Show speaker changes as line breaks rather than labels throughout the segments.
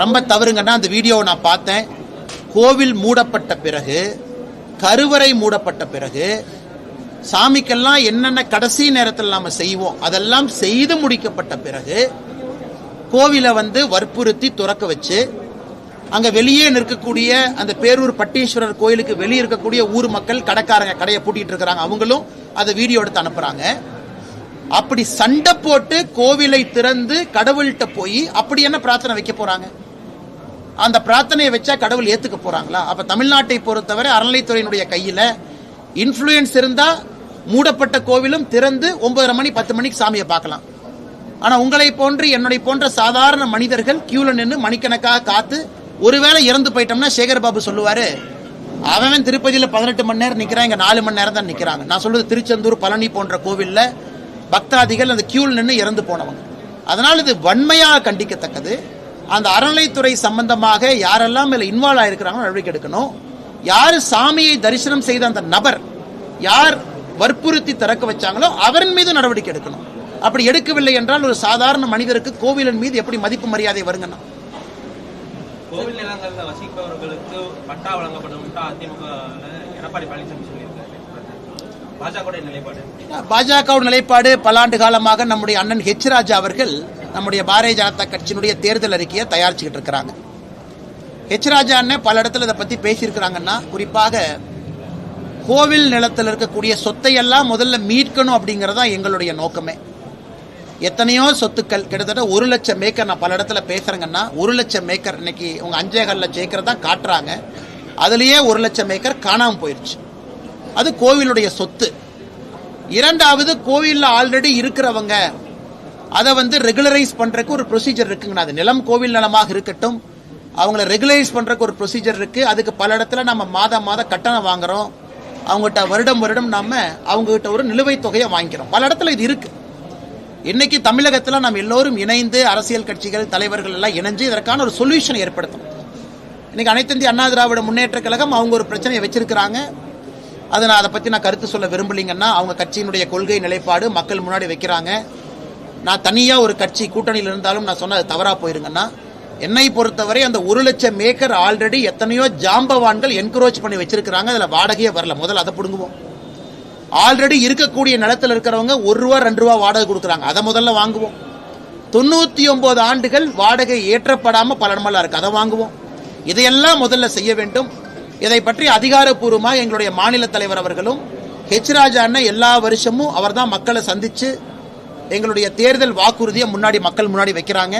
ரொம்ப தவறுங்கன்னா அந்த வீடியோவை நான் பார்த்தேன். கோவில் மூடப்பட்ட பிறகு கருவறை மூடப்பட்ட பிறகு சாமிக்கெல்லாம் என்னென்ன கடைசி நேரத்தில் நாம செய்வோம் அதெல்லாம் செய்து முடிக்கப்பட்ட பிறகு கோவிலை வந்து வற்புறுத்தி துறக்க வச்சு அங்க வெளியே நிற்கக்கூடிய அந்த பேரூர் பட்டீஸ்வரர் கோயிலுக்கு வெளியே இருக்கக்கூடிய ஊர் மக்கள் கடைக்காரங்க கடையை பூட்டிட்டு இருக்கிறாங்க. அவங்களும் அதை வீடியோ எடுத்து அனுப்புறாங்க. அப்படி சண்டை போட்டு கோவிலை திறந்து கடவுள்கிட்ட போய் அப்படி என்ன பிரார்த்தனை வைக்க போறாங்க? அந்த பிரார்த்தனையை வச்சா கடவுள் ஏத்துக்க போறாங்களா? அப்ப தமிழ்நாட்டை பொறுத்தவரை அறநிலைத்துறையினுடைய கையில இன்ஃப்ளூயன்ஸ் இருந்தா மூடப்பட்ட கோவிலும் திறந்து ஒன்பதரை மணி பத்து மணிக்கு சாமியை பார்க்கலாம். ஆனா உங்களை போன்று என்னுடைய போன்ற சாதாரண மனிதர்கள் கியூல நின்று மணிக்கணக்காக காத்து ஒருவேளை இறந்து போயிட்டோம்னா சேகர் பாபு சொல்லுவாரு அவன் திருப்பதியில பதினெட்டு மணி நேரம் நிக்கிறான் இங்க நாலு மணி நேரம் தான் நிக்கிறாங்க. நான் சொல்றது திருச்செந்தூர் பழனி போன்ற கோவில்ல பக்தாதிகள் அந்த கியூல நின்று இறந்து போனவங்க. அதனால் இது வன்மையாக கண்டிக்கத்தக்கது. அந்த அறநிலைத்துறை சம்பந்தமாக யாரெல்லாம் இதுல இன்வால்வ் ஆயிருக்கிறாங்களோ நடவடிக்கை எடுக்கணும். யார் சாமியை தரிசனம் செய்த அந்த நபர் யார் வற்புறுத்தி திறக்க வச்சாங்களோ அவரின் மீது நடவடிக்கை எடுக்கணும். அப்படி எடுக்கவில்லை என்றால் ஒரு சாதாரண மனிதருக்கு கோவிலின் மீது எப்படி மதிப்பு மரியாதை வருங்கண்ணா
கோவில் நிலங்கள்ல வசிப்பவர்களுக்கு பட்டா வழங்கப்படும் அதிமுக எடப்பாடி பழனிசாமி சொல்லியிருக்காரு. பாஜக நிலைப்பாடு?
பாஜகவுடைய நிலைப்பாடு பல ஆண்டு காலமாக நம்முடைய அண்ணன் ஹெச் ராஜா அவர்கள் நம்முடைய பாரதிய ஜனதா கட்சியினுடைய தேர்தல் அறிக்கையை தயாரிச்சுக்கிட்டு இருக்கிறாங்க. ஹெச் ராஜான்னு அண்ணன் பல இடத்துல இதை பற்றி பேசியிருக்கிறாங்கன்னா குறிப்பாக கோவில் நிலத்தில் இருக்கக்கூடிய சொத்தையெல்லாம் முதல்ல மீட்கணும் அப்படிங்கிறதா எங்களுடைய நோக்கமே. எத்தனையோ சொத்துக்கள் கிட்டத்தட்ட ஒரு லட்சம் ஏக்கர் நான் பல இடத்துல பேசுகிறேங்கன்னா ஒரு லட்சம் ஏக்கர் இன்னைக்கு உங்க அஞ்சேகால் லட்சம் ஏக்கர் தான் காட்டுறாங்க. அதுலேயே ஒரு லட்சம் ஏக்கர் காணாமல் போயிடுச்சு அது கோவிலுடைய சொத்து. இரண்டாவது கோவிலில் ஆல்ரெடி இருக்கிறவங்க அதை வந்து ரெகுலரைஸ் பண்ணுறக்கு ஒரு ப்ரொசீஜர் இருக்குங்கண்ணா அது நிலம் கோவில் நிலமாக இருக்கட்டும் அவங்கள ரெகுலரைஸ் பண்ணுறக்கு ஒரு ப்ரொசீஜர் இருக்குது அதுக்கு பல இடத்துல நம்ம மாதம் மாதம் கட்டணம் வாங்குறோம். அவங்ககிட்ட வருடம் வருடம் நாம் அவங்ககிட்ட ஒரு நிலுவைத் தொகையை வாங்கிக்கிறோம். பல இடத்துல இது இருக்குது இன்னைக்கு தமிழகத்தில் நம்ம எல்லோரும் இணைந்து அரசியல் கட்சிகள் தலைவர்கள் எல்லாம் இணைஞ்சு இதற்கான ஒரு சொல்யூஷனை ஏற்படுத்தும் இன்னைக்கு அனைத்து இந்திய அண்ணா திராவிட முன்னேற்ற கழகம் அவங்க ஒரு பிரச்சனையை வச்சிருக்கிறாங்க. அதை நான் அதை பற்றி நான் கருத்து சொல்ல விரும்பலிங்கன்னா அவங்க கட்சியினுடைய கொள்கை நிலைப்பாடு மக்கள் முன்னாடி வைக்கிறாங்க. நான் தனியாக ஒரு கட்சி கூட்டணியில் இருந்தாலும் நான் சொன்னது தவறாக போயிருங்கன்னா என்னை பொறுத்தவரை அந்த ஒரு லட்சம் ஏக்கர் ஆல்ரெடி எத்தனையோ ஜாம்பவான்கள் என்கரேஜ் பண்ணி வச்சிருக்கிறாங்க. அதில் வாடகையே வரல. முதல்ல அதை பிடுங்குவோம். ஆல்ரெடி இருக்கக்கூடிய நிலத்தில் இருக்கிறவங்க ஒரு ரூபா ரெண்டு ரூபா வாடகை கொடுக்குறாங்க. அதை முதல்ல வாங்குவோம். தொண்ணூற்றி ஒம்பது ஆண்டுகள் வாடகை ஏற்றப்படாமல் பல நம்மளாக இருக்குது அதை வாங்குவோம். இதையெல்லாம் முதல்ல செய்ய வேண்டும். இதை பற்றி அதிகாரப்பூர்வமாக எங்களுடைய மாநில தலைவர் அவர்களும் ஹெச் ராஜா அண்ணன் எல்லா வருஷமும் அவர் தான் மக்களை சந்தித்து எங்களுடைய தேர்தல் வாக்குறுதியை முன்னாடி மக்கள் முன்னாடி வைக்கிறாங்க.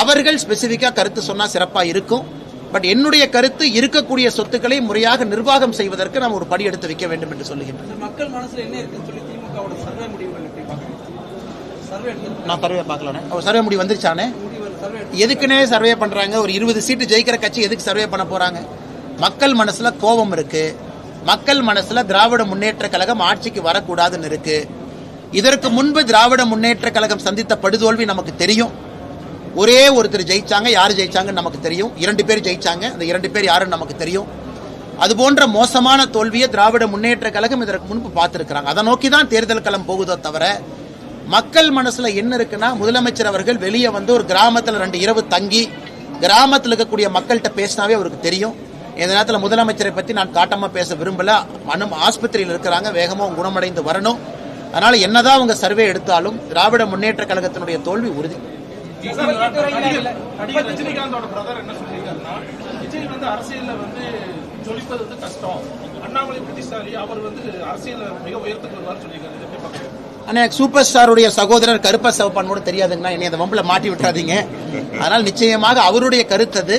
அவர்கள் ஸ்பெசிஃபிக்கா கருத்து சொன்னா சிறப்பா இருக்கும். பட் என்னுடைய கருத்து இருக்கக்கூடிய சொத்துக்களை முறையாக நிர்வாகம் செய்வதற்கு நாம் ஒரு படி எடுத்து வைக்க வேண்டும் என்று சொல்லுகின்றேன்
இந்த மக்கள் மனசுல என்ன இருக்குன்னு சொல்லி திமுகவோட சர்வே முடிவுகள் எப்படி
நான் சர்வே பார்க்கலானே? அவர் சர்வே முடி வந்துருச்சானே? எதுக்குன்னே சர்வே பண்றாங்க? ஒரு இருபது சீட்டு ஜெயிக்கிற கட்சி எதுக்கு சர்வே பண்ண போறாங்க? மக்கள் மனசுல கோபம் இருக்கு. மக்கள் மனசுல திராவிட முன்னேற்ற கழகம் ஆட்சிக்கு வரக்கூடாதுன்னு இருக்கு. இதற்கு முன்பு திராவிட முன்னேற்ற கழகம் சந்தித்த படுதோல்வி நமக்கு தெரியும். ஒரே ஒருத்தர் ஜெயிச்சாங்க. யார் ஜெயிச்சாங்கன்னு நமக்கு தெரியும். இரண்டு பேர் ஜெயிச்சாங்க. அந்த இரண்டு பேர் யாருன்னு நமக்கு தெரியும். அது போன்ற மோசமான தோல்வியை திராவிட முன்னேற்ற கழகம் இதற்கு முன்பு பார்த்துருக்கிறாங்க. அதை நோக்கி தான் தேர்தல் களம் போகுதோ தவிர மக்கள் மனசுல என்ன இருக்குன்னா முதலமைச்சர் அவர்கள் வெளியே வந்து ஒரு கிராமத்தில் ரெண்டு இரவு தங்கி கிராமத்தில் இருக்கக்கூடிய மக்கள்கிட்ட பேசினாவே அவருக்கு தெரியும். இந்த நேரத்தில் முதலமைச்சரை பற்றி நான் காட்டமாக பேச விரும்பல. மனம் ஆஸ்பத்திரியில் இருக்கிறாங்க. வேகமாக குணமடைந்து வரணும். அதனால என்னதான் அவங்க சர்வே எடுத்தாலும் திராவிட முன்னேற்ற கழகத்தினுடைய தோல்வி உறுதி. அண்ணா எனக்கு சூப்பர் ஸ்டாருடைய சகோதரர் கருப்ப சிவப்பான் கூட தெரியாதுங்கன்னா என்னை அந்த வம்புல மாட்டி விட்டுறாதீங்க அதனால் நிச்சயமாக அவருடைய கருத்து அது.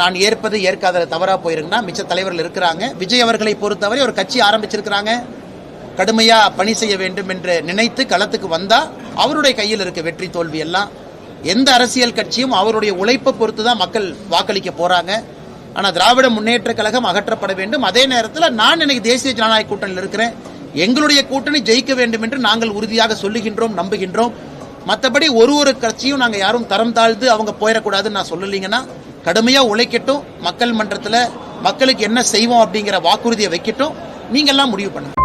நான் ஏற்பது ஏற்காத தவறா போயிருங்கன்னா மிச்ச தலைவர்கள் இருக்கிறாங்க. விஜய் அவர்களை பொறுத்தவரை ஒரு கட்சி ஆரம்பிச்சிருக்கிறாங்க. கடுமையா பணி செய்ய வேண்டும் என்று நினைத்து களத்துக்கு வந்தா அவருடைய கையில் இருக்க வெற்றி தோல்வி எல்லாம். எந்த அரசியல் கட்சியும் அவருடைய உழைப்பை பொறுத்து தான் மக்கள் வாக்களிக்க போறாங்க. ஆனா திராவிட முன்னேற்ற கழகம் அகற்றப்பட வேண்டும். அதே நேரத்தில் நான் இன்னைக்கு தேசிய ஜனநாயக கூட்டணியில் இருக்கிறேன். எங்களுடைய கூட்டணி ஜெயிக்க வேண்டும் என்று நாங்கள் உறுதியாக சொல்லுகின்றோம் நம்புகின்றோம். மற்றபடி ஒரு ஒரு கட்சியும் நாங்க யாரும் தரம் தாழ்ந்து அவங்க போயிடக்கூடாதுன்னு நான் சொல்லலீங்கன்னா கடுமையா உழைக்கட்டும். மக்கள் மன்றத்துல மக்களுக்கு என்ன செய்வோம் அப்படிங்கிற வாக்குறுதியை வைக்கட்டும். நீங்க எல்லாம் முடிவு பண்ணுங்க.